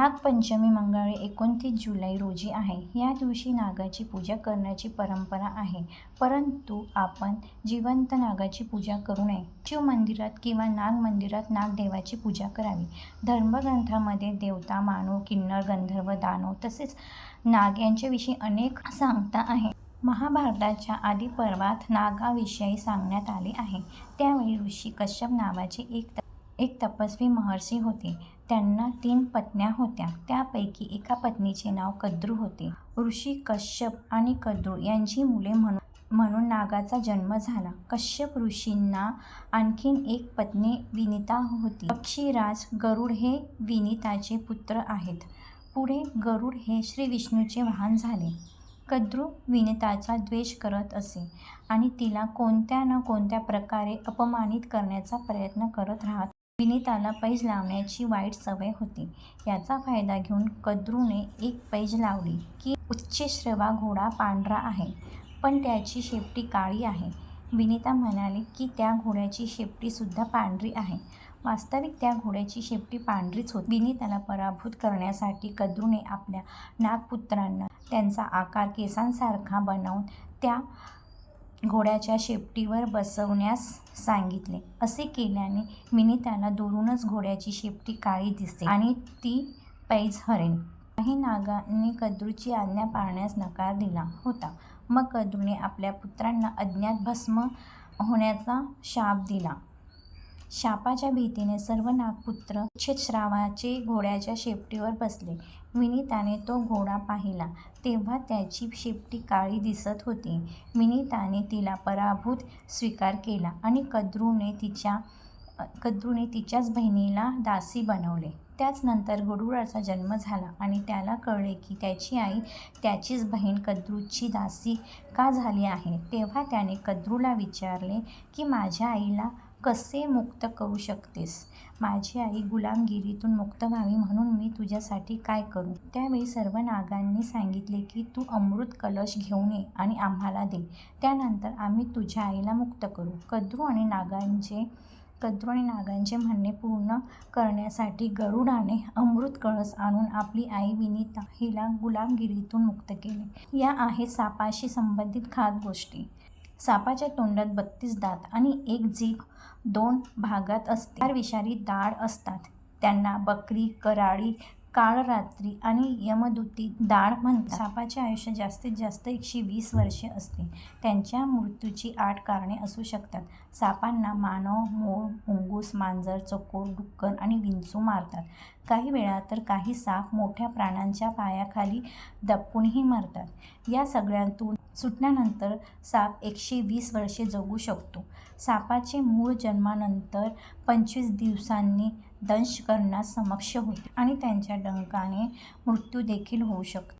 नागपंचमी मंगळवारी एकोणतीस जुलै रोजी आहे. या दिवशी नागाची पूजा करण्याची परंपरा आहे. परंतु आपण जिवंत नागाची पूजा करू नये. शिव मंदिरात किंवा नाग मंदिरात नागदेवाची पूजा करावी. धर्मग्रंथामध्ये देवता, मानव, किन्नर, गंधर्व, दानव तसेच नाग यांच्याविषयी अनेक सांगता आहे. महाभारताच्या आदिपर्वात नागाविषयी सांगण्यात आले आहे. त्यावेळी ऋषी कश्यप नावाचे एक तपस्वी महर्षी होते. त्यांना तीन पत्न्या होत्या. त्यापैकी एका पत्नीचे नाव कद्रू होते. ऋषी कश्यप आणि कद्रू यांची मुले म्हणून म्हणून नागाचा जन्म झाला. कश्यप ऋषींना आणखी एक पत्नी विनिता होती. पक्षीराज गरुड हे विनिताचे पुत्र आहेत. पुढे गरुड हे श्रीविष्णूंचे वाहन झाले. कद्रू विनिताचा द्वेष करत असे आणि तिला कोणत्या ना कोणत्या प्रकारे अपमानित करण्याचा प्रयत्न करत राहत विनीताला पैज लावण्याची वाईट सवय होती. याचा फायदा घेऊन कद्रूने एक पैज लावली की उच्चश्रवा घोडा पांढरा आहे, पण त्याची शेपटी काळी आहे. विनीता म्हणाली की त्या घोड्याची शेपटीसुद्धा पांढरी आहे. वास्तविक त्या घोड्याची शेपटी पांढरीच होती. विनीताला पराभूत करण्यासाठी कद्रूने आपल्या नागपुत्रांना त्यांचा आकार केसांसारखा बनवून त्या घोड्याच्या शेपटीवर बसवण्यास सांगितले. असे केल्याने विनिताला दुरूनच घोड्याची शेपटी काळी दिसते आणि ती पैज हरेल. काही नागांनी कद्रूची आज्ञा पाळण्यास नकार दिला होता. मग कद्रूने आपल्या पुत्रांना अज्ञात भस्म होण्याचा शाप दिला. शापाच्या भीतीने सर्व नागपुत्र श्रावाचे घोड्याच्या शेपटीवर बसले. विनीताने तो घोडा पाहिला तेव्हा त्याची शेपटी काळी दिसत होती. विनीताने तिला पराभूत स्वीकार केला आणि कद्रूने तिच्याच बहिणीला दासी बनवले. त्याच नंतर गरुडाचा जन्म झाला आणि त्याला कळले की त्याची आई त्याचीच बहीण कद्रूची दासी का झाली आहे. तेव्हा त्याने कद्रूला विचारले की माझ्या आईला कसे मुक्त करू शकतेस? माझी आई गुलामगिरीतून मुक्त व्हावी म्हणून मी तुझ्यासाठी काय करू? त्यावेळी सर्व नागांनी सांगितले की तू अमृत कलश घेऊन ये आणि आम्हाला दे. त्यानंतर आम्ही तुझ्या आईला मुक्त करू. कद्रू आणि नागांचे कद्दू आणि नागांचे म्हणणे पूर्ण करण्यासाठी गरुडाने अमृत कळस आणून आपली आई विनीता हिला गुलामगिरीतून मुक्त केले. या आहेत सापाशी संबंधित खास गोष्टी. सापाच्या तोंडात बत्तीस दात आणि एक जीभ दोन भागात असते. चार विषारी दाढ असतात. त्यांना बकरी, कराळी, काळरात्री आणि यमदूती दाढ म्हणतात. सापाचे आयुष्य जास्तीत जास्त एकशे वीस वर्षे असते. त्यांच्या मृत्यूची आठ कारणे असू शकतात. सापांना मानव, मोळ मुंगूस, मांजर, चकोर, डुक्कर आणि विंचू मारतात. काही वेळा तर काही साप मोठ्या प्राण्यांच्या पायाखाली दपकूनही मरतात. या सगळ्यांतून सुटल्यानंतर साप एकशे वीस वर्षे जगू शकतो. सापाचे मूळ जन्मानंतर पंचवीस दिवसांनी दंश करण्यास समक्ष होते आणि त्यांच्या डंकाने मृत्यू देखील होऊ शकतो.